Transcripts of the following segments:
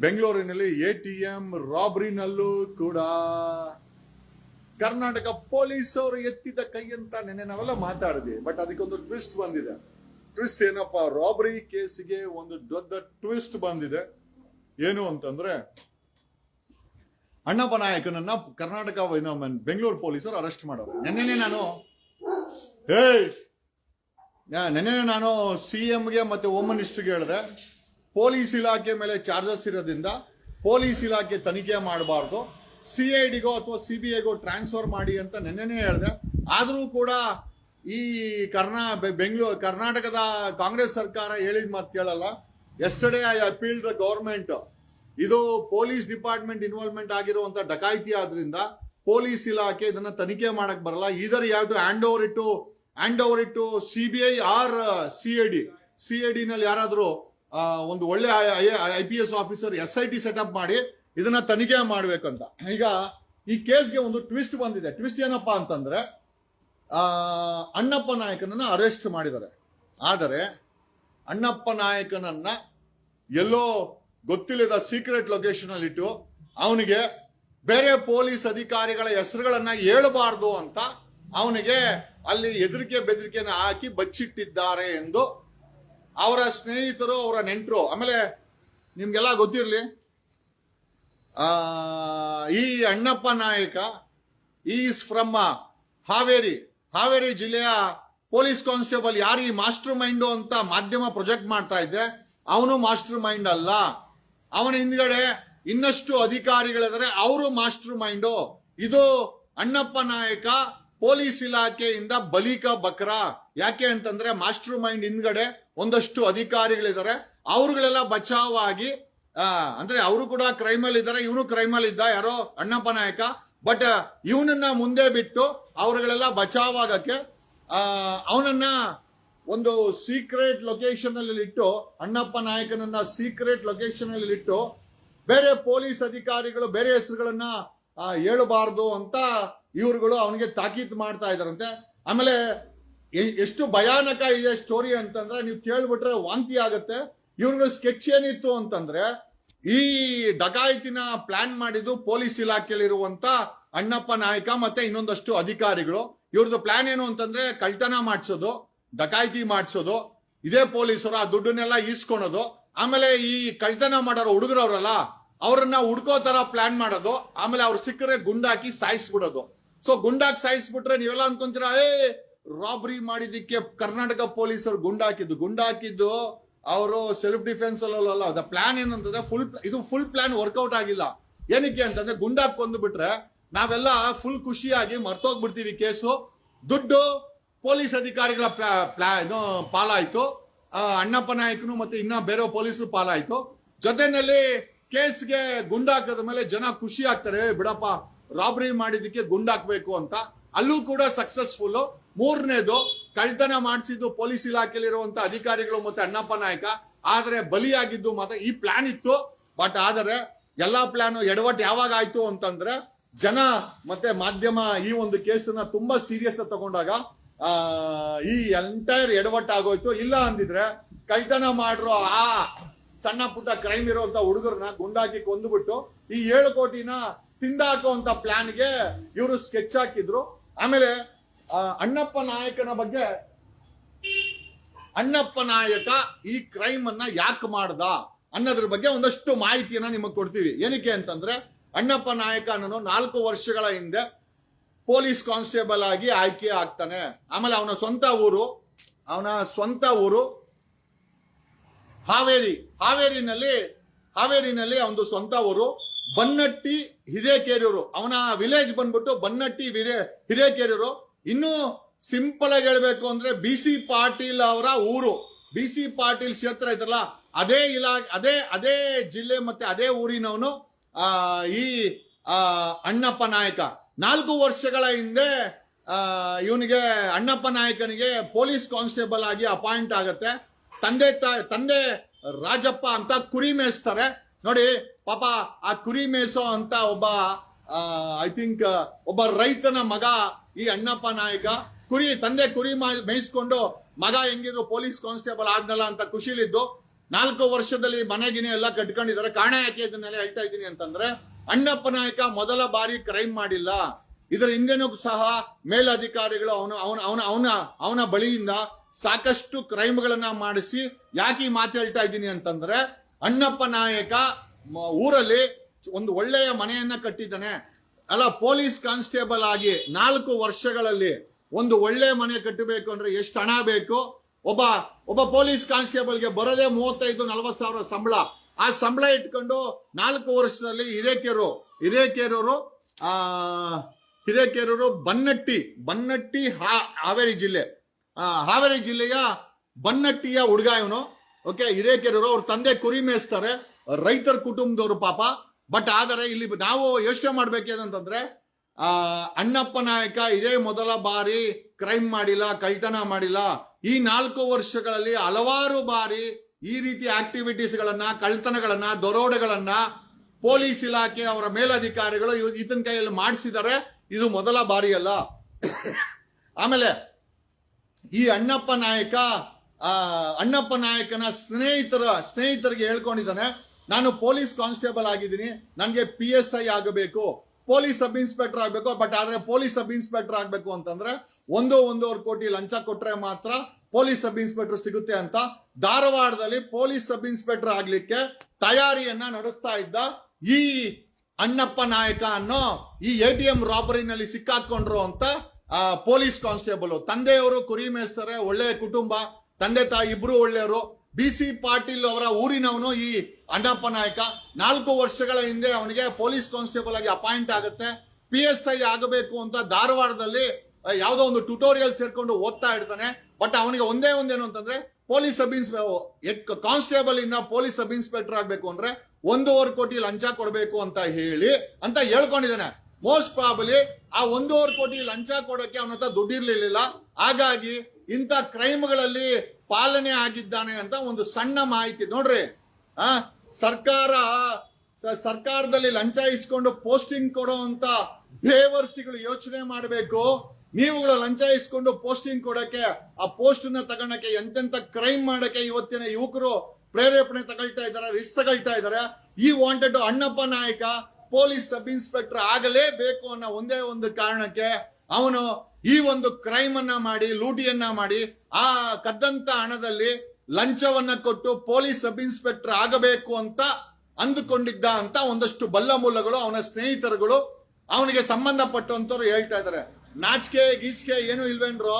ಬೆಂಗಳೂರಿನಲ್ಲಿ A T M ರಾಬ್ರಿನಲ್ಲೂ ಕೂಡ ಕರ್ನಾಟಕ ಪೊಲೀಸರು ಎತ್ತಿದ ಕೈ ಅಂತ ನೆನೆ ನಾವೆಲ್ಲ ಮಾತಾಡಿದ್ವಿ, ಬಟ್ ಅದಕ್ಕೊಂದು ಟ್ವಿಸ್ಟ್ ಬಂದಿದೆ. ಟ್ವಿಸ್ಟ್ ಏನಪ್ಪ, ರಾಬರಿ ಕೇಸಿಗೆ ಒಂದು ದೊಡ್ಡ ಟ್ವಿಸ್ಟ್ ಬಂದಿದೆ. ಏನು ಅಂತಂದ್ರೆ, ಅಣ್ಣಪ್ಪ ನಾಯಕನನ್ನ ಕರ್ನಾಟಕ ಬೆಂಗಳೂರು ಪೊಲೀಸರು ಅರೆಸ್ಟ್ ಮಾಡೋರು. ನೆನ್ನೆನೆ ನಾನು, ಏಯ್! ನೆನ್ನೆ ನಾನು ಸಿ ಎಂಗೆ ಮತ್ತೆ ಹೋಮ್ ಮಿನಿಸ್ಟರ್ಗೆ ಹೇಳಿದೆ. ಪೊಲೀಸ್ ಇಲಾಖೆ ಮೇಲೆ ಚಾರ್ಜಸ್ ಇರೋದ್ರಿಂದ ಪೊಲೀಸ್ ಇಲಾಖೆ ತನಿಖೆ ಮಾಡಬಾರ್ದು. ಸಿ ಐ ಡಿಗೋ ಅಥವಾ ಸಿ ಬಿ ಐಗೋ ಟ್ರಾನ್ಸ್ಫರ್ ಮಾಡಿ ಅಂತ ನೆನ್ನೆನೇ ಹೇಳಿದೆ. ಆದರೂ ಕೂಡ ಈ ಕರ್ನಾ ಬೆಂಗಳೂರು ಕರ್ನಾಟಕದ ಕಾಂಗ್ರೆಸ್ ಸರ್ಕಾರ ಹೇಳಿದ ಮಾತು ಕೇಳಲ್ಲ. Yesterday I appeal the government ಇದು ಪೊಲೀಸ್ ಡಿಪಾರ್ಟ್ಮೆಂಟ್ ಇನ್ವಾಲ್ವ್ಮೆಂಟ್ ಆಗಿರುವಂತ ಡಕಾಯಿತಿ ಆದ್ರಿಂದ ಪೊಲೀಸ್ ಇಲಾಖೆ ಇದನ್ನ ತನಿಖೆ ಮಾಡಕ್ ಬರಲ್ಲ. ಇದರ್ ಯಾವ ಟು ಹ್ಯಾಂಡ್ ಓವರ್ ಇಟ್ಟು ಹ್ಯಾಂಡ್ ಓವರ್ ಇಟ್ಟು C B I or C I D, C I D ನಲ್ಲಿ ಯಾರಾದ್ರೂ ಒಂದು ಒಳ್ಳೆ I P S officer S I T setup ಮಾಡಿ ಇದನ್ನ ತನಿಖೆ ಮಾಡ್ಬೇಕಂತ. ಈಗ ಈ ಕೇಸ್ಗೆ ಒಂದು ಟ್ವಿಸ್ಟ್ ಬಂದಿದೆ. ಟ್ವಿಸ್ಟ್ ಏನಪ್ಪಾ ಅಂತಂದ್ರೆ ಅಣ್ಣಪ್ಪ ನಾಯಕನನ್ನ ಅರೆಸ್ಟ್ ಮಾಡಿದ್ದಾರೆ. ಆದರೆ ಅಣ್ಣಪ್ಪ ನಾಯಕನನ್ನ ಎಲ್ಲೋ ಗೊತ್ತಿಲ್ಲದ ಸೀಕ್ರೆಟ್ ಲೊಕೇಶನ್ ಅಲ್ಲಿ ಇಟ್ಟು ಅವನಿಗೆ ಬೇರೆ ಪೊಲೀಸ್ ಅಧಿಕಾರಿಗಳ ಹೆಸರುಗಳನ್ನ ಹೇಳಬಾರ್ದು ಅಂತ ಅವನಿಗೆ ಅಲ್ಲಿ ಹೆದರಿಕೆ ಬೆದರಿಕೆನ ಹಾಕಿ ಬಚ್ಚಿಟ್ಟಿದ್ದಾರೆ ಎಂದು ಅವರ ಸ್ನೇಹಿತರು, ಅವರ ನೆಂಟರು, ಆಮೇಲೆ ನಿಮ್ಗೆಲ್ಲ ಗೊತ್ತಿರಲಿ ಈ ಅಣ್ಣಪ್ಪ ನಾಯಕ ಈಸ್ ಫ್ರಮ್ ಹಾವೇರಿ ಹಾವೇರಿ ಜಿಲ್ಲೆಯ ಪೊಲೀಸ್ ಕಾನ್ಸ್ಟೇಬಲ್ ಯಾರು ಈ ಮಾಸ್ಟರ್ ಮೈಂಡು ಅಂತ ಮಾಧ್ಯಮ ಪ್ರೊಜೆಕ್ಟ್ ಮಾಡ್ತಾ ಇದ್ದೆ, ಅವನು ಮಾಸ್ಟರ್ ಮೈಂಡ್ ಅಲ್ಲ. ಅವನ ಹಿಂದ್ಗಡೆ ಇನ್ನಷ್ಟು ಅಧಿಕಾರಿಗಳಿದ್ದಾರೆ ಅವರು ಮಾಸ್ಟರ್ ಮೈಂಡು. ಇದು ಅಣ್ಣಪ್ಪ ನಾಯಕ ಪೊಲೀಸ್ ಇಲಾಖೆಯಿಂದ ಬಲಿಕ ಬಕ್ರ. ಯಾಕೆ ಅಂತಂದ್ರೆ ಮಾಸ್ಟರ್ ಮೈಂಡ್ ಹಿಂದ್ಗಡೆ ಒಂದಷ್ಟು ಅಧಿಕಾರಿಗಳಿದ್ದಾರೆ. ಅವ್ರುಗಳೆಲ್ಲ ಬಚಾವಾಗಿ ಅಂದ್ರೆ ಅವರು ಕೂಡ ಕ್ರೈಮ್ ಅಲ್ಲಿ ಇದ್ದಾರೆ ಇವನು ಕ್ರೈಮ್ ಅಲ್ಲಿ ಇದ್ದ ಯಾರೋ ಅಣ್ಣಪ್ಪ ನಾಯಕ. ಬಟ್, ಇವನನ್ನ ಮುಂದೆ ಬಿಟ್ಟು ಅವರುಗಳೆಲ್ಲ ಬಚಾವಾಗಕ್ಕೆ ಅವನನ್ನ ಒಂದು ಸೀಕ್ರೆಟ್ ಲೊಕೇಶನ್ ಅಲ್ಲಿ ಇಟ್ಟು ಅಣ್ಣಪ್ಪ ನಾಯಕನನ್ನ ಸೀಕ್ರೆಟ್ ಲೊಕೇಶನ್ ಅಲ್ಲಿ ಇಟ್ಟು ಬೇರೆ ಪೊಲೀಸ್ ಅಧಿಕಾರಿಗಳು ಬೇರೆ ಹೆಸರುಗಳನ್ನ ಹೇಳಬಾರ್ದು ಅಂತ ಇವರುಗಳು ಅವನಿಗೆ ತಾಕೀತು ಮಾಡ್ತಾ ಇದ್ದಾರಂತೆ. ಆಮೇಲೆ ಎಷ್ಟು ಭಯಾನಕ ಇದೆ ಸ್ಟೋರಿ ಅಂತಂದ್ರೆ ನೀವು ಕೇಳ್ಬಿಟ್ರೆ ವಾಂತಿ ಆಗತ್ತೆ. ಇವ್ರುಗಳ ಸ್ಕೆಚ್ ಏನಿತ್ತು ಅಂತಂದ್ರೆ ಈ ಡಕಾಯಿತಿನ ಪ್ಲಾನ್ ಮಾಡಿದ್ದು ಪೊಲೀಸ್ ಇಲಾಖೆಯಲ್ಲಿರುವಂತ ಅಣ್ಣಪ್ಪ ನಾಯಕ ಮತ್ತೆ ಇನ್ನೊಂದಷ್ಟು ಅಧಿಕಾರಿಗಳು. ಇವ್ರದ್ದು ಪ್ಲಾನ್ ಏನು ಅಂತಂದ್ರೆ ಕಳ್ತನ ಮಾಡಿಸೋದು, ಡಕಾಯಿತಿ ಮಾಡಿಸೋದು, ಇದೇ ಪೊಲೀಸರು ಆ ದುಡ್ಡನ್ನೆಲ್ಲ ಈಸ್ಕೊಳೋದು. ಆಮೇಲೆ ಈ ಕಳ್ತನ ಮಾಡೋರು ಹುಡುಗರವ್ರಲ್ಲ, ಅವ್ರನ್ನ ಹುಡ್ಕೋ ತರ ಪ್ಲಾನ್ ಮಾಡೋದು. ಆಮೇಲೆ ಅವ್ರು ಸಿಕ್ಕರೆ ಗುಂಡಾಕಿ ಸಾಯಿಸ್ಬಿಡೋದು. ಸೊ ಗುಂಡಾಕಿ ಸಾಯಿಸ್ಬಿಟ್ರೆ ನೀವೆಲ್ಲ ಅನ್ಕೊಂತೀರಾ, ಏ ರಾಬ್ರಿ ಮಾಡಿದ್ದಕ್ಕೆ ಕರ್ನಾಟಕ ಪೊಲೀಸರು ಗುಂಡಾಕಿದ್ದು. ಗುಂಡಾಕಿದ್ದು ಅವರು ಸೆಲ್ಫ್ ಡಿಫೆನ್ಸ್ ಅಲ್ಲ ಅದ ಪ್ಲಾನ್ ಏನಂತಂದ್ರೆ ಫುಲ್ ಇದು ಫುಲ್ ಪ್ಲಾನ್ ವರ್ಕೌಟ್ ಆಗಿಲ್ಲ. ಏನಕ್ಕೆ ಅಂತಂದ್ರೆ ಗುಂಡಾಕ್ ಬಿಟ್ರೆ ನಾವೆಲ್ಲ ಫುಲ್ ಖುಷಿಯಾಗಿ ಮರ್ತೋಗ್ಬಿಡ್ತೀವಿ ಕೇಸು. ದುಡ್ಡು ಪೊಲೀಸ್ ಅಧಿಕಾರಿಗಳ ಪ್ಲಾ- ಇದು ಪಾಲಾಯ್ತು. ಅಣ್ಣಪ್ಪ ನಾಯಕನು ಮತ್ತೆ ಇನ್ನ ಬೇರೆ ಪೊಲೀಸರು ಪಾಲಾಯ್ತು. ಜೊತೆನಲ್ಲಿ ಕೇಸ್ಗೆ ಗುಂಡಾಕದ ಮೇಲೆ ಜನ ಖುಷಿ ಆಗ್ತಾರೆ ಬಿಡಪ್ಪ, ರಾಬರಿ ಮಾಡಿದಕ್ಕೆ ಗುಂಡಾಕ್ಬೇಕು ಅಂತ. ಅಲ್ಲೂ ಕೂಡ ಸಕ್ಸಸ್ಫುಲ್ ಮೂರನೇದು ಕಳ್ತನ ಮಾಡಿಸಿದ್ದು ಪೊಲೀಸ್ ಇಲಾಖೆಯಲ್ಲಿರುವಂತ ಅಧಿಕಾರಿಗಳು ಮತ್ತೆ ಅಣ್ಣಪ್ಪ ನಾಯಕ. ಆದ್ರೆ ಬಲಿಯಾಗಿದ್ದು ಮತ್ತೆ ಈ ಪ್ಲಾನ್ ಇತ್ತು. ಬಟ್ ಆದರೆ ಎಲ್ಲಾ ಪ್ಲಾನ್ ಎಡವಟ್ಟು ಯಾವಾಗ ಆಯ್ತು ಅಂತಂದ್ರೆ ಜನ ಮತ್ತೆ ಮಾಧ್ಯಮ ಈ ಒಂದು ಕೇಸನ್ನ ತುಂಬಾ ಸೀರಿಯಸ್ ತಗೊಂಡಾಗ ಈ ಎಂಟೈರ್ ಎಡವಟ್ಟು ಆಗೋಯ್ತು. ಇಲ್ಲ ಅಂದಿದ್ರೆ ಕಳ್ತನ ಮಾಡಿರೋ ಆ ಸಣ್ಣ ಪುಟ್ಟ ಕ್ರೈಮ್ ಇರುವಂತ ಹುಡುಗರನ್ನ ಗುಂಡಾಕಿ ಕೊಂದುಬಿಟ್ಟು ಈ ಏಳು ಕೋಟಿನ ತಿಂದಾಕುವಂತ ಪ್ಲಾನ್ಗೆ ಇವರು ಸ್ಕೆಚ್ ಹಾಕಿದ್ರು. ಆಮೇಲೆ ಅಣ್ಣಪ್ಪ ನಾಯಕನ ಬಗ್ಗೆ ಅಣ್ಣಪ್ಪ ನಾಯಕ ಈ ಕ್ರೈಮ್ ಅನ್ನ ಯಾಕೆ ಮಾಡ್ದ ಅನ್ನೋದ್ರ ಬಗ್ಗೆ ಒಂದಷ್ಟು ಮಾಹಿತಿಯನ್ನ ನಿಮಗೆ ಕೊಡ್ತೀವಿ. ಏನಕ್ಕೆ ಅಂತಂದ್ರೆ ಅಣ್ಣಪ್ಪ ನಾಯಕ ಅನ್ನೋನು ನಾಲ್ಕು ವರ್ಷಗಳ ಹಿಂದೆ ಪೊಲೀಸ್ ಕಾನ್ಸ್ಟೇಬಲ್ ಆಗಿ ಆಯ್ಕೆ ಆಗ್ತಾನೆ. ಆಮೇಲೆ ಅವನ ಸ್ವಂತ ಊರು, ಅವನ ಸ್ವಂತ ಊರು ಹಾವೇರಿ. ಹಾವೇರಿನಲ್ಲಿ ಹಾವೇರಿನಲ್ಲಿ ಅವನದು ಸ್ವಂತ ಊರು ಬನ್ನಟ್ಟಿ ಹಿರೇಕೇರಿಯರು ಅವನ ವಿಲೇಜ್ ಬಂದ್ಬಿಟ್ಟು ಬನ್ನಟ್ಟಿ ಹಿರೇ ಹಿರೇಕೆರೂರು. ಇನ್ನು ಸಿಂಪಲ್ ಆಗಿ ಹೇಳ್ಬೇಕು ಅಂದ್ರೆ ಬಿ ಸಿ ಪಾಟೀಲ್ ಅವರ ಊರು. ಬಿ ಸಿ ಪಾಟೀಲ್ ಕ್ಷೇತ್ರ ಐತಲ್ಲ ಅದೇ ಇಲಾ ಅದೇ ಅದೇ ಜಿಲ್ಲೆ ಮತ್ತೆ ಅದೇ ಊರಿನವನು ಆ, ಈ ಅಣ್ಣಪ್ಪ ನಾಯಕ. ನಾಲ್ಕು ವರ್ಷಗಳ ಹಿಂದೆ ಇವನಿಗೆ ಅಣ್ಣಪ್ಪ ನಾಯಕನಿಗೆ ಪೊಲೀಸ್ ಕಾನ್ಸ್ಟೇಬಲ್ ಆಗಿ ಅಪಾಯಿಂಟ್ ಆಗತ್ತೆ. ತಂದೆ ತಂದೆ ರಾಜಪ್ಪ ಅಂತ ಕುರಿ ಮೇಯಿಸ್ತಾರೆ. ನೋಡಿ ಪಾಪ ಆ ಕುರಿ ಮೇಯಿಸೋ ಅಂತ ಒಬ್ಬ ಐ ಥಿಂಕ್ ಒಬ್ಬ ರೈತನ ಮಗ ಈ ಅಣ್ಣಪ್ಪ ನಾಯಕ ಕುರಿ, ತಂದೆ ಕುರಿ ಮೇಯಿಸ್ಕೊಂಡು ಮಗ ಹೆಂಗಿದ್ರು ಪೊಲೀಸ್ ಕಾನ್ಸ್ಟೇಬಲ್ ಆದ್ನಲ್ಲ ಅಂತ ಖುಷಿಲಿದ್ದು ನಾಲ್ಕು ವರ್ಷದಲ್ಲಿ ಮನೆಗಿನೇ ಎಲ್ಲ ಕಟ್ಕೊಂಡಿದ್ದಾರೆ. ಕಾರಣ ಯಾಕೆ ಇದನ್ನೆಲ್ಲ ಹೇಳ್ತಾ ಇದ್ದೀನಿ ಅಂತಂದ್ರೆ ಅಣ್ಣಪ್ಪ ನಾಯಕ ಮೊದಲ ಬಾರಿ ಕ್ರೈಮ್ ಮಾಡಿಲ್ಲ. ಇದರ ಹಿಂದೆನೂ ಸಹ ಮೇಲಧಿಕಾರಿಗಳು ಅವನು, ಅವನ ಅವನ ಅವನ ಅವನ ಬಳಿಯಿಂದ ಸಾಕಷ್ಟು ಕ್ರೈಮ್ಗಳನ್ನ ಮಾಡಿಸಿ ಯಾಕೆ ಈ ಮಾತು ಹೇಳ್ತಾ ಇದ್ದೀನಿ ಅಂತಂದ್ರೆ ಅಣ್ಣಪ್ಪ ನಾಯಕ ಊರಲ್ಲಿ ಒಂದು ಒಳ್ಳೆಯ ಮನೆಯನ್ನ ಕಟ್ಟಿದ್ದಾನೆ. ಅಲ್ಲ, ಪೊಲೀಸ್ ಕಾನ್ಸ್ಟೇಬಲ್ ಆಗಿ ನಾಲ್ಕು ವರ್ಷಗಳಲ್ಲಿ ಒಂದು ಒಳ್ಳೆ ಮನೆ ಕಟ್ಟಬೇಕು ಅಂದ್ರೆ ಎಷ್ಟು ಹಣ ಬೇಕು? ಒಬ್ಬ ಒಬ್ಬ ಪೊಲೀಸ್ ಕಾನ್ಸ್ಟೇಬಲ್ಗೆ ಬರೋದೇ ಮೂವತ್ತೈದು, ನಲವತ್ತು ಸಾವಿರ ಸಂಬಳ. ಆ ಸಂಬಳ ಇಟ್ಕೊಂಡು ನಾಲ್ಕು ವರ್ಷದಲ್ಲಿ ಹಿರೇಕೆರು ಹಿರೇಕೆರೂರು, ಆ, ಹಿರೇಕೆರೂರು ಬನ್ನಟ್ಟಿ ಬನ್ನಟ್ಟಿ ಹಾವೇರಿ ಜಿಲ್ಲೆ. ಹಾವೇರಿ ಜಿಲ್ಲೆಯ ಬನ್ನಟ್ಟಿಯ ಹುಡುಗ ಇವನು. ಓಕೆ, ಹಿರೇಕೆರೂರು ಅವ್ರ ತಂದೆ ಕುರಿ ಮೇಯಿಸ್ತಾರೆ. ರೈತರ ಕುಟುಂಬದವರು ಪಾಪ. ಬಟ್ ಆದರೆ ಇಲ್ಲಿ ನಾವು ಯೋಚನೆ ಮಾಡ್ಬೇಕೇನಂತಂದ್ರೆ ಅಣ್ಣಪ್ಪ ನಾಯಕ ಇದೇ ಮೊದಲ ಬಾರಿ ಕ್ರೈಮ್ ಮಾಡಿಲ್ಲ ಕಳ್ತನ ಮಾಡಿಲ್ಲ. ಈ ನಾಲ್ಕು ವರ್ಷಗಳಲ್ಲಿ ಹಲವಾರು ಬಾರಿ ಈ ರೀತಿ ಆಕ್ಟಿವಿಟೀಸ್ ಗಳನ್ನ ಕಳ್ತನಗಳನ್ನ ದರೋಡೆಗಳನ್ನ ಪೊಲೀಸ್ ಇಲಾಖೆ ಅವರ ಮೇಲಧಿಕಾರಿಗಳು ಈತನ ಕೈಯಲ್ಲಿ ಮಾಡಿಸಿದರೆ ಇದು ಮೊದಲ ಬಾರಿ ಅಲ್ಲ ಆಮೇಲೆ ಈ ಅಣ್ಣಪ್ಪ ನಾಯಕ ಅಣ್ಣಪ್ಪ ನಾಯಕನ ಸ್ನೇಹಿತರ, ಸ್ನೇಹಿತರಿಗೆ ಹೇಳ್ಕೊಂಡಿದ್ದಾನೆ ನಾನು ಪೊಲೀಸ್ ಕಾನ್ಸ್ಟೇಬಲ್ ಆಗಿದ್ದೀನಿ, ನನಗೆ ಪಿ ಎಸ್ ಐ ಆಗಬೇಕು. ಪೊಲೀಸ್ ಸಬ್ ಇನ್ಸ್ಪೆಕ್ಟರ್ ಆಗಬೇಕು, ಬಟ್ ಆದ್ರೆ ಪೊಲೀಸ್ ಸಬ್ ಇನ್ಸ್ಪೆಕ್ಟರ್ ಆಗಬೇಕು ಅಂತಂದ್ರೆ ಒಂದೋ ಒಂದೂವರೆ ಕೋಟಿ ಲಂಚ ಕೊಟ್ಟರೆ ಮಾತ್ರ ಪೊಲೀಸ್ ಸಬ್ ಇನ್ಸ್ಪೆಕ್ಟರ್ ಸಿಗುತ್ತೆ ಅಂತ ಧಾರವಾಡದಲ್ಲಿ ಪೊಲೀಸ್ ಸಬ್ ಇನ್ಸ್ಪೆಕ್ಟರ್ ಆಗ್ಲಿಕ್ಕೆ ತಯಾರಿಯನ್ನ ನಡೆಸ್ತಾ ಇದ್ದ ಈ ಅಣ್ಣಪ್ಪ ನಾಯಕ ಅನ್ನೋ ಈ ಎ ಟಿ ಎಂ ರಾಬರಿನಲ್ಲಿ ಸಿಕ್ಕಾಕೊಂಡ್ರು ಅಂತ ಪೊಲೀಸ್ ಕಾನ್ಸ್ಟೇಬಲ್. ತಂದೆಯವರು ಕುರಿ ಮೇಸ್ತಾರೆ ಒಳ್ಳೆಯ ಕುಟುಂಬ, ತಂದೆ ತಾಯಿ ಇಬ್ರು ಒಳ್ಳೆಯವರು. ಬಿ ಸಿ ಪಾಟೀಲ್ ಅವರ ಊರಿನವನು ಈ ಅಣ್ಣಪ್ಪ ನಾಯಕ. ನಾಲ್ಕು ವರ್ಷಗಳ ಹಿಂದೆ ಅವನಿಗೆ ಪೊಲೀಸ್ ಕಾನ್ಸ್ಟೇಬಲ್ ಆಗಿ ಅಪಾಯಿಂಟ್ ಆಗುತ್ತೆ. ಪಿ ಎಸ್ ಐ ಆಗಬೇಕು ಅಂತ ಧಾರವಾಡದಲ್ಲಿ ಯಾವುದೋ ಒಂದು ಟ್ಯುಟೋರಿಯಲ್ ಸೇರ್ಕೊಂಡು ಓದ್ತಾ ಇರ್ತಾನೆ. ಬಟ್ ಅವನಿಗೆ ಒಂದೇ ಒಂದೇನು ಅಂತಂದ್ರೆ ಪೊಲೀಸ್ ಸಬ್ ಇನ್ಸ್ ಕಾನ್ಸ್ಟೇಬಲ್ ಇಂದ ಪೊಲೀಸ್ ಸಬ್ ಇನ್ಸ್ಪೆಕ್ಟರ್ ಆಗ್ಬೇಕು ಅಂದ್ರೆ ಒಂದೂವರೆ ಕೋಟಿ ಲಂಚ ಕೊಡಬೇಕು ಅಂತ ಹೇಳಿ ಅಂತ ಹೇಳ್ಕೊಂಡಿದ್ದಾನೆ. ಮೋಸ್ಟ್ ಪ್ರಾಬಲಿ ಆ ಒಂದೂವರೆ ಕೋಟಿ ಲಂಚ ಕೊಡೋಕೆ ಅವನ ಹತ್ರ ದುಡ್ಡಿರ್ಲಿಲ್ಲ. ಹಾಗಾಗಿ ಇಂಥ ಕ್ರೈಮ್ಗಳಲ್ಲಿ ಪಾಲನೆ ಆಗಿದ್ದಾನೆ ಅಂತ ಒಂದು ಸಣ್ಣ ಮಾಹಿತಿ. ನೋಡ್ರಿ, ಆ, ಸರ್ಕಾರ ಸರ್ಕಾರದಲ್ಲಿ ಲಂಚ ಇಸ್ಕೊಂಡು ಪೋಸ್ಟಿಂಗ್ ಕೊಡುವಂತ ಬೇವರ್ಸಿಗಳು ಯೋಚನೆ ಮಾಡಬೇಕು. ನೀವುಗಳು ಲಂಚ ಇಸ್ಕೊಂಡು ಪೋಸ್ಟಿಂಗ್ ಕೊಡಕ್ಕೆ, ಆ ಪೋಸ್ಟ್ನ ತಗೊಳಕ್ಕೆ ಎಂತೆಂತ ಕ್ರೈಮ್ ಮಾಡಕ್ಕೆ ಇವತ್ತಿನ ಯುವಕರು ಪ್ರೇರೇಪಣೆ ತಗೊಳ್ತಾ ಇದ್ದಾರೆ, ರಿಸ್ಕ್ ತಗೊಳ್ತಾ ಇದ್ದಾರೆ. ಈ ವಾಂಟೆಡ್ ಅಣ್ಣಪ್ಪ ನಾಯಕ, ಪೊಲೀಸ್ ಸಬ್ ಇನ್ಸ್ಪೆಕ್ಟರ್ ಆಗಲೇಬೇಕು ಅನ್ನೋ ಒಂದೇ ಒಂದು ಕಾರಣಕ್ಕೆ ಅವನು ಈ ಒಂದು ಕ್ರೈಮ್ ಅನ್ನ ಮಾಡಿ, ಲೂಟಿಯನ್ನ ಮಾಡಿ, ಆ ಕದ್ದಂತ ಹಣದಲ್ಲಿ ಲಂಚವನ್ನ ಕೊಟ್ಟು ಪೊಲೀಸ್ ಸಬ್ ಇನ್ಸ್ಪೆಕ್ಟರ್ ಆಗಬೇಕು ಅಂತ ಅಂದುಕೊಂಡಿದ್ದ ಅಂತ ಒಂದಷ್ಟು ಬಲ್ಲ ಮೂಲಗಳು, ಅವನ ಸ್ನೇಹಿತರುಗಳು ಅವನಿಗೆ ಸಂಬಂಧಪಟ್ಟಂತವ್ರು ಹೇಳ್ತಾ ಇದ್ದಾರೆ. ನಾಚಿಕೆ, ಗೀಚಿಕೆ ಏನು ಇಲ್ವೇನ್ರೋ,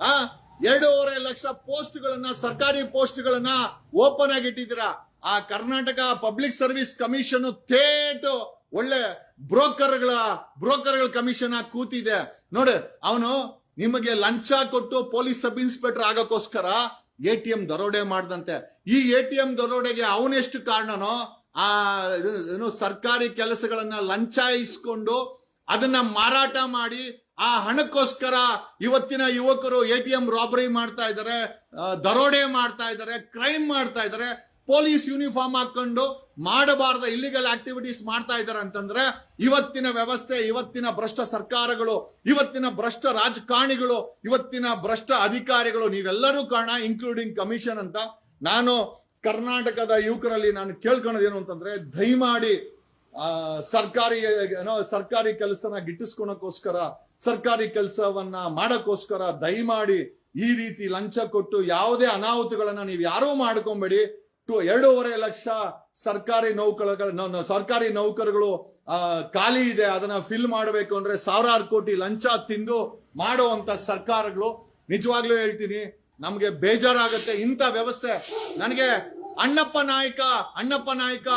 ಆ? ಎರಡೂವರೆ ಲಕ್ಷ ಪೋಸ್ಟ್ಗಳನ್ನ, ಸರ್ಕಾರಿ ಪೋಸ್ಟ್ಗಳನ್ನ ಓಪನ್ ಆಗಿ ಇಟ್ಟಿದ್ದೀರಾ ಆ ಕರ್ನಾಟಕ ಪಬ್ಲಿಕ್ ಸರ್ವಿಸ್ ಕಮಿಷನ್ ಥೇಟು ಒಳ್ಳೆ ಬ್ರೋಕರ್ಗಳ ಬ್ರೋಕರ್ಗಳ ಕಮಿಷನ್ ಆಗಿ ಕೂತಿದೆ. ನೋಡು, ಅವನು ನಿಮಗೆ ಲಂಚ ಕೊಟ್ಟು ಪೊಲೀಸ್ ಸಬ್ ಇನ್ಸ್ಪೆಕ್ಟರ್ ಆಗಕ್ಕೋಸ್ಕರ ಎ ಟಿ ಎಂ ದರೋಡೆ ಮಾಡ್ದಂತೆ. ಈ ಎ ಟಿ ಎಂ ದರೋಡೆಗೆ ಅವನೆಷ್ಟು ಕಾರಣನೋ, ಆ ಏನು ಸರ್ಕಾರಿ ಕೆಲಸಗಳನ್ನ ಲಂಚ ಇಸ್ಕೊಂಡು ಅದನ್ನ ಮಾರಾಟ ಮಾಡಿ, ಆ ಹಣಕ್ಕೋಸ್ಕರ ಇವತ್ತಿನ ಯುವಕರು ಎ ಟಿ ಎಂ ರಾಬರಿ ಮಾಡ್ತಾ ಇದ್ದಾರೆ ದರೋಡೆ ಮಾಡ್ತಾ ಇದ್ದಾರೆ, ಕ್ರೈಮ್ ಮಾಡ್ತಾ ಇದ್ದಾರೆ, ಪೊಲೀಸ್ ಯೂನಿಫಾರ್ಮ್ ಹಾಕೊಂಡು ಮಾಡಬಾರದ ಇಲ್ಲಿಗಲ್ ಆಕ್ಟಿವಿಟೀಸ್ ಮಾಡ್ತಾ ಇದ್ದಾರೆ ಅಂತಂದ್ರೆ ಇವತ್ತಿನ ವ್ಯವಸ್ಥೆ ಇವತ್ತಿನ ಭ್ರಷ್ಟ ಸರ್ಕಾರಗಳು ಇವತ್ತಿನ ಭ್ರಷ್ಟ ರಾಜಕಾರಣಿಗಳು ಇವತ್ತಿನ ಭ್ರಷ್ಟ ಅಧಿಕಾರಿಗಳು ನೀವೆಲ್ಲರೂ ಕಾರಣ ಇನ್ಕ್ಲೂಡಿಂಗ್ ಕಮಿಷನ್ ಅಂತ ನಾನು ಕರ್ನಾಟಕದ ಯುವಕರಲ್ಲಿ ನಾನು ಕೇಳ್ಕೊಳ್ಳೋದೇನು ಅಂತಂದ್ರೆ ದಯಮಾಡಿ ಆ, ಸರ್ಕಾರಿ ಏನೋ ಸರ್ಕಾರಿ ಕೆಲಸನ ಗಿಟ್ಟಿಸ್ಕೊಳಕ್ಕೋಸ್ಕರ ಸರ್ಕಾರಿ ಕೆಲಸವನ್ನ ಮಾಡಕ್ಕೋಸ್ಕರ ದಯಮಾಡಿ ಈ ರೀತಿ ಲಂಚ ಕೊಟ್ಟು ಯಾವುದೇ ಅನಾಹುತಗಳನ್ನ ನೀವು ಯಾರೂ ಮಾಡ್ಕೊಂಬೇಡಿ. ಟು ಎರಡೂವರೆ ಲಕ್ಷ ಸರ್ಕಾರಿ ನೌಕರಗಳ ಸರ್ಕಾರಿ ನೌಕರಗಳು ಖಾಲಿ ಇದೆ, ಅದನ್ನ ಫಿಲ್ ಮಾಡಬೇಕು ಅಂದ್ರೆ ಸಾವಿರಾರು ಕೋಟಿ ಲಂಚ ತಿಂದು ಮಾಡುವಂತ ಸರ್ಕಾರಗಳು. ನಿಜವಾಗ್ಲೂ ಹೇಳ್ತೀನಿ, ನಮ್ಗೆ ಬೇಜಾರಾಗುತ್ತೆ ಇಂಥ ವ್ಯವಸ್ಥೆ. ನನಗೆ ಅಣ್ಣಪ್ಪ ನಾಯಕ ಅಣ್ಣಪ್ಪ ನಾಯಕ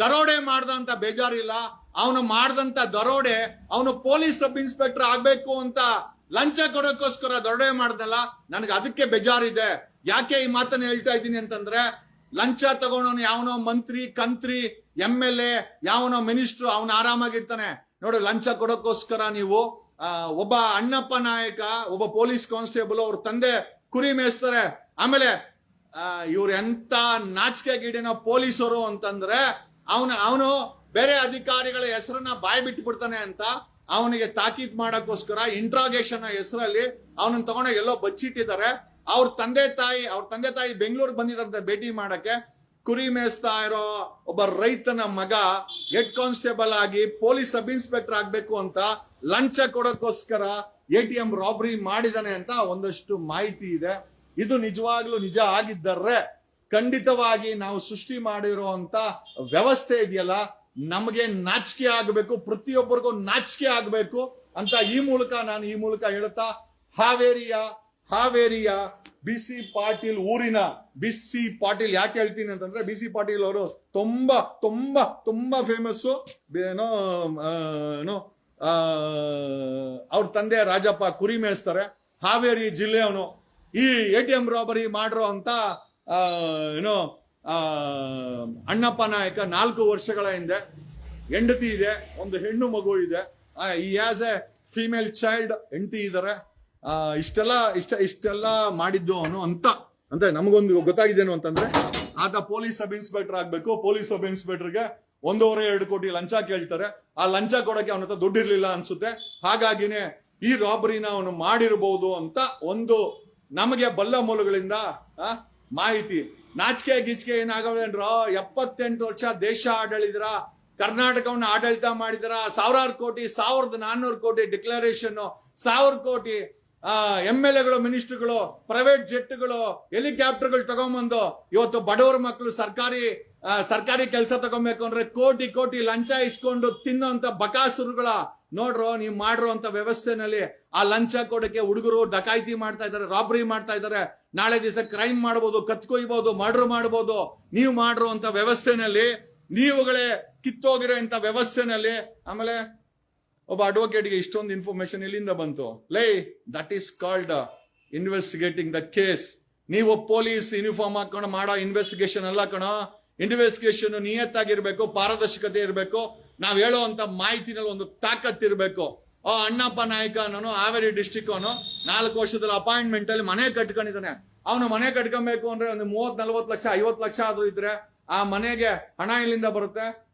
ದರೋಡೆ ಮಾಡ್ದಂತ ಬೇಜಾರಿಲ್ಲ. ಅವನು ಮಾಡ್ದಂತ ದರೋಡೆ, ಅವನು ಪೊಲೀಸ್ ಸಬ್ ಇನ್ಸ್ಪೆಕ್ಟರ್ ಆಗ್ಬೇಕು ಅಂತ ಲಂಚ ಕೊಡೋಕ್ಕೋಸ್ಕರ ದರೋಡೆ ಮಾಡ್ದಲ್ಲ, ನನಗೆ ಅದಕ್ಕೆ ಬೇಜಾರಿದೆ. ಯಾಕೆ ಈ ಮಾತನ್ನ ಹೇಳ್ತಾ ಇದ್ದೀನಿ ಅಂತಂದ್ರೆ ಲಂಚ ತಗೊಂಡವನು ಯಾವನೋ ಮಂತ್ರಿ, ಕಂತ್ರಿ, ಎಂ ಎಲ್ ಎ, ಯಾವನೋ ಮಿನಿಸ್ಟ್ರು, ಅವನು ಆರಾಮಾಗಿರ್ತಾನೆ. ನೋಡು, ಲಂಚ ಕೊಡೋಕ್ಕೋಸ್ಕರ ನೀವು ಒಬ್ಬ ಅಣ್ಣಪ್ಪ ನಾಯಕ, ಒಬ್ಬ ಪೊಲೀಸ್ ಕಾನ್ಸ್ಟೇಬಲ್ ಅವ್ರ ತಂದೆ ಕುರಿ ಮೇಯಿಸ್ತಾರೆ. ಆಮೇಲೆ ಇವ್ರು ಎಂತ ನಾಚಿಕೆ ಗಿಡಿನ ಪೊಲೀಸರು ಅಂತಂದ್ರೆ, ಅವನು ಅವನು ಬೇರೆ ಅಧಿಕಾರಿಗಳ ಹೆಸರನ್ನ ಬಾಯಿ ಬಿಟ್ಟು ಬಿಡ್ತಾನೆ ಅಂತ ಅವನಿಗೆ ತಾಕೀತ್ ಮಾಡಕ್ಕೋಸ್ಕರ ಇಂಟ್ರಾಗೇಷನ್ ಹೆಸರಲ್ಲಿ ಅವನನ್ನ ತಗೊಂಡ ಎಲ್ಲೋ ಬಚ್ಚಿಟ್ಟಿದ್ದಾರೆ. ಅವ್ರ ತಂದೆ ತಾಯಿ, ಅವ್ರ ತಂದೆ ತಾಯಿ ಬೆಂಗಳೂರಿಗೆ ಬಂದಿದ್ದಾರೆ ಭೇಟಿ ಮಾಡಕ್ಕೆ. ಕುರಿ ಮೇಯಿಸ್ತಾ ಇರೋ ಒಬ್ಬ ರೈತನ ಮಗ ಹೆಡ್ ಕಾನ್ಸ್ಟೇಬಲ್ ಆಗಿ ಪೊಲೀಸ್ ಸಬ್ ಇನ್ಸ್ಪೆಕ್ಟರ್ ಆಗ್ಬೇಕು ಅಂತ ಲಂಚ ಕೊಡೋಕ್ಕೋಸ್ಕರ ಎ ಟಿ ಎಂ ರಾಬರಿ ಮಾಡಿದಾನೆ ಅಂತ ಒಂದಷ್ಟು ಮಾಹಿತಿ ಇದೆ. ಇದು ನಿಜವಾಗ್ಲೂ ನಿಜ ಆಗಿದ್ದರೆ ಖಂಡಿತವಾಗಿ ನಾವು ಸೃಷ್ಟಿ ಮಾಡಿರುವಂತ ವ್ಯವಸ್ಥೆ ಇದೆಯಲ್ಲ, ನಮಗೆ ನಾಚಿಕೆ ಆಗಬೇಕು, ಪ್ರತಿಯೊಬ್ಬರಿಗೂ ನಾಚಿಕೆ ಆಗಬೇಕು ಅಂತ ಈ ಮೂಲಕ ನಾನು ಈ ಮೂಲಕ ಹೇಳ್ತಾ ಹಾವೇರಿಯ ಹಾವೇರಿಯ ಬಿ ಸಿ ಪಾಟೀಲ್ ಊರಿನ ಬಿ ಸಿ ಪಾಟೀಲ್ ಯಾಕೆ ಹೇಳ್ತೀನಿ ಅಂತಂದ್ರೆ ಬಿ ಸಿ ಪಾಟೀಲ್ ಅವರು ತುಂಬಾ ತುಂಬಾ ತುಂಬಾ ಫೇಮಸ್ ಏನೋ ಏನು ಅವ್ರ ತಂದೆ ರಾಜಪ್ಪ ಕುರಿ ಮೇಯಿಸ್ತಾರೆ. ಹಾವೇರಿ ಜಿಲ್ಲೆಯವನು ಈ ಎ ಟಿ ಎಂ ರಾಬರಿ ಮಾಡಿರೋ ಅಂತ ಏನು ಅಣ್ಣಪ್ಪ ನಾಯಕ ನಾಲ್ಕು ವರ್ಷಗಳ ಹಿಂದೆ ಹೆಂಡತಿ ಇದೆ ಒಂದು ಹೆಣ್ಣು ಮಗು ಇದೆ. ಈ ಆಸ್ ಎ ಫಿಮೇಲ್ ಚೈಲ್ಡ್ ಹೆಂಡತಿ ಇದಾರೆ. ಆ, ಇಷ್ಟೆಲ್ಲ, ಇಷ್ಟ, ಇಷ್ಟೆಲ್ಲ ಮಾಡಿದ್ದು ಅವನು ಅಂತ, ಅಂದ್ರೆ ನಮಗೊಂದು ಗೊತ್ತಾಗಿದ್ದೇನು ಅಂತಂದ್ರೆ, ಆತ ಪೊಲೀಸ್ ಸಬ್ ಇನ್ಸ್ಪೆಕ್ಟರ್ ಆಗ್ಬೇಕು. ಪೊಲೀಸ್ ಸಬ್ ಇನ್ಸ್ಪೆಕ್ಟರ್ಗೆ ಒಂದೂವರೆ, ಎರಡು ಕೋಟಿ ಲಂಚ ಕೇಳ್ತಾರೆ. ಆ ಲಂಚ ಕೊಡಕ್ಕೆ ಅವನ ಹತ್ರ ದುಡ್ಡು ಇರ್ಲಿಲ್ಲ ಅನ್ಸುತ್ತೆ. ಹಾಗಾಗಿನೇ ಈ ರಾಬರಿನ ಅವನು ಮಾಡಿರಬಹುದು ಅಂತ ಒಂದು ನಮಗೆ ಬಲ್ಲ ಮೂಲಗಳಿಂದ ಮಾಹಿತಿ. ನಾಚಿಕೆ, ಗಿಚಿಕೆ ಏನಾಗವೇನ್ರೋ ಎಪ್ಪತ್ತೆಂಟು ವರ್ಷ ದೇಶ ಆಡಳಿದ್ರ ಕರ್ನಾಟಕವನ್ನು ಆಡಳಿತ ಮಾಡಿದ್ರ, ಸಾವಿರಾರು ಕೋಟಿ, ಸಾವಿರದ ನಾನ್ನೂರು ಕೋಟಿ ಡಿಕ್ಲರೇಷನ್ ಸಾವಿರ ಕೋಟಿ ಎಂ ಎಲ್ ಎಗಳು ಮಿನಿಸ್ಟ್ರುಗಳು ಪ್ರೈವೇಟ್ ಜೆಟ್ಗಳು ಹೆಲಿಕಾಪ್ಟರ್ಗಳು ತಗೊಂಬಂದು ಇವತ್ತು ಬಡವರ ಮಕ್ಕಳು ಸರ್ಕಾರಿ ಸರ್ಕಾರಿ ಕೆಲಸ ತಗೊಬೇಕು ಅಂದ್ರೆ ಕೋಟಿ ಕೋಟಿ ಲಂಚ ಇಸ್ಕೊಂಡು ತಿನ್ನುವಂಥ ಬಕಾಸುರುಗಳ ನೋಡ್ರೋ, ನೀವು ಮಾಡಿರುವಂತ ವ್ಯವಸ್ಥೆನಲ್ಲಿ ಆ ಲಂಚ ಕೊಡಕ್ಕೆ ಹುಡುಗರು ಡಕಾಯಿತಿ ಮಾಡ್ತಾ ಇದಾರೆ ರಾಬರಿ ಮಾಡ್ತಾ ಇದಾರೆ ನಾಳೆ ದಿವಸ ಕ್ರೈಮ್ ಮಾಡ್ಬೋದು ಕತ್ಕೊಯ್ಬಹುದು ಮರ್ಡರ್ ಮಾಡ್ಬೋದು. ನೀವು ಮಾಡಿರುವಂತ ವ್ಯವಸ್ಥೆನಲ್ಲಿ, ನೀವುಗಳೇ ಕಿತ್ತೋಗಿರೋ ಇಂಥ ವ್ಯವಸ್ಥೆನಲ್ಲಿ, ಆಮೇಲೆ ಒಬ್ಬ ಅಡ್ವೊಕೇಟ್ಗೆ ಇಷ್ಟೊಂದು ಇನ್ಫಾರ್ಮೇಶನ್ ಎಲ್ಲಿಂದ ಬಂತು? Lie that is called investigating the case ನೀವು ಪೊಲೀಸ್ ಯೂನಿಫಾರ್ಮ್ ಹಾಕೊಂಡು ಮಾಡೋ ಇನ್ವೆಸ್ಟಿಗೇಷನ್ ಅಲ್ಲ ಕಣೋ. ಇನ್ವೆಸ್ಟಿಗೇಷನ್ ನಿಯತ್ತಾಗಿರ್ಬೇಕು, ಪಾರದರ್ಶಕತೆ ಇರಬೇಕು. ನಾವ್ ಅಂತ ಮಾಹಿತಿನಲ್ಲಿ ಒಂದು ತಾಕತ್ ಇರಬೇಕು. ಆ ಅಣ್ಣಪ್ಪ ನಾಯಕ ಅನ್ನೋನು ಹಾವೇರಿ ಡಿಸ್ಟಿಕ್ ಅವನು. ನಾಲ್ಕು ವರ್ಷದಲ್ಲಿ ಅಪಾಯಿಂಟ್ಮೆಂಟ್ ಅಲ್ಲಿ ಮನೆ ಕಟ್ಕೊಂಡಿದ್ದಾನೆ. ಅವನು ಮನೆ ಕಟ್ಕೊಬೇಕು ಅಂದ್ರೆ ಒಂದು ಮೂವತ್ ನಲ್ವತ್ ಲಕ್ಷ ಐವತ್ ಲಕ್ಷ ಆದ್ರೂ ಇದ್ರೆ ಆ ಮನೆಗೆ ಹಣ ಎಲ್ಲಿಂದ ಬರುತ್ತೆ?